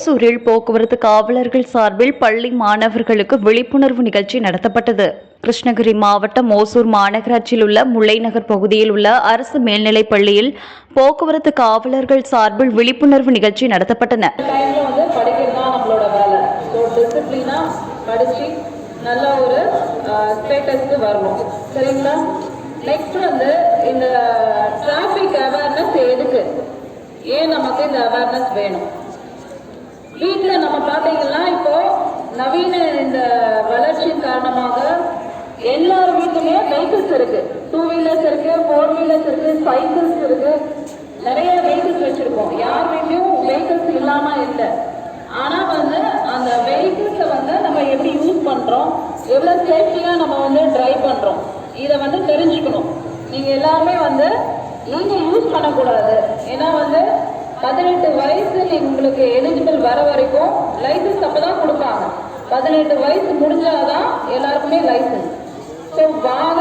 ஓசூரில் போக்குவரத்து காவலர்கள் சார்பில் பள்ளி மாணவர்களுக்கு விழிப்புணர்வு நிகழ்ச்சி நடத்தப்பட்டது. கிருஷ்ணகிரி மாவட்டம் ஓசூர் மாநகராட்சியில் உள்ள முல்லைநகர் பகுதியில் உள்ள அரசு மேல்நிலைப் பள்ளியில் போக்குவரத்து காவலர்கள் சார்பில் விழிப்புணர்வு நிகழ்ச்சி நடத்தப்பட்டன. நல்ல ஒரு ஸ்டேட்டஸ்க்கு வரணும். சரிங்களா? நெக்ஸ்ட் வந்து இந்த டிராஃபிக் அவேர்னஸ் எதுக்கு? ஏன் நமக்கு இந்த அவேர்னஸ் வேணும்? எல்லார் வீட்டுலயும் வெஹிக்கிள்ஸ் இருக்கு. டூ வீலர்ஸ் இருக்கு ஃபோர் வீலர்ஸ் இருக்கு சைக்கிள்ஸ் இருக்கு. நிறைய வெஹிக்கிள்ஸ் வச்சிருக்கோம். யார் வீட்லயும் வெஹிக்கிள்ஸ் இல்லாம இல்லை. ஆனா வந்து அந்த வெஹிக்கிள்ஸை வந்து நம்ம எப்படி யூஸ் பண்றோம்? எவ்வளவு சேஃப்டியா நம்ம வந்து டிரைவ் பண்றோம்? இதை வந்து தெரிஞ்சுக்கணும். நீங்க எல்லாருமே வந்து நீங்க யூஸ் பண்ணக்கூடாது. ஏன்னா வந்து பதினெட்டு வயசு உங்களுக்கு எலிஜிபிள் வர வரைக்கும் லைசன்ஸ் அப்பதான் கொடுப்பாங்க. பதினெட்டு வயசு முடிஞ்சாதான் எல்லாருக்குமே லைசன்ஸ் salvar